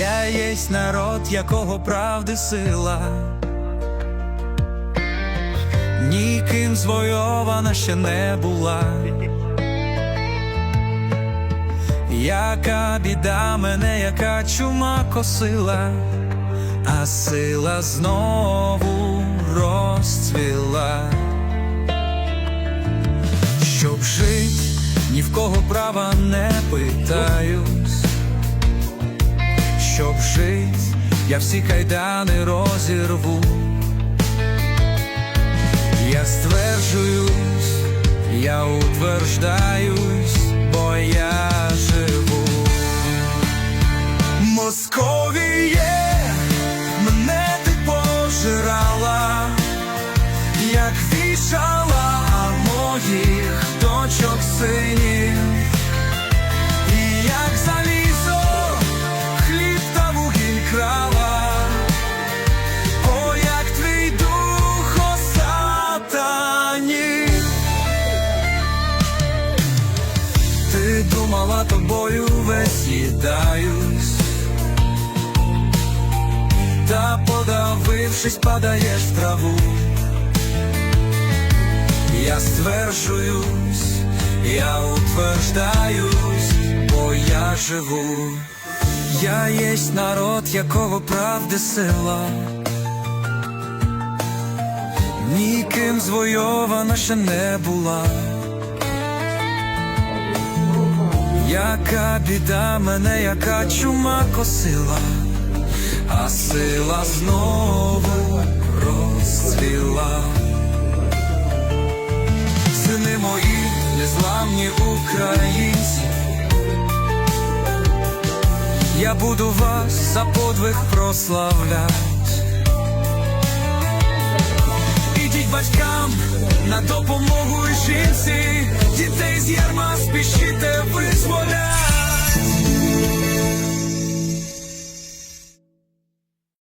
Я єсть народ, якого правди сила, ніким звойована ще не була. Яка біда мене, яка чума косила, а сила знову розцвіла. Щоб жить, ні в кого права не питаюсь щоб жить, я всі кайдани розірву. Я стверджуюсь, я утверждаюсь, бо я як вішала моїх дочок синів. І як залізо хліб та вугіль крала, о, як твій дух о сатані. Ти думала тобою весь та подавившись, падаєш в траву. Стверджуюсь, я утверждаюсь, бо я живу. Я єсть народ, якого правди сила. Ніким звойована ще не була. Яка біда мене, яка чума косила, а сила знову незламні українці, я буду вас за подвиг прославлять. Ідіть батькам на допомогу.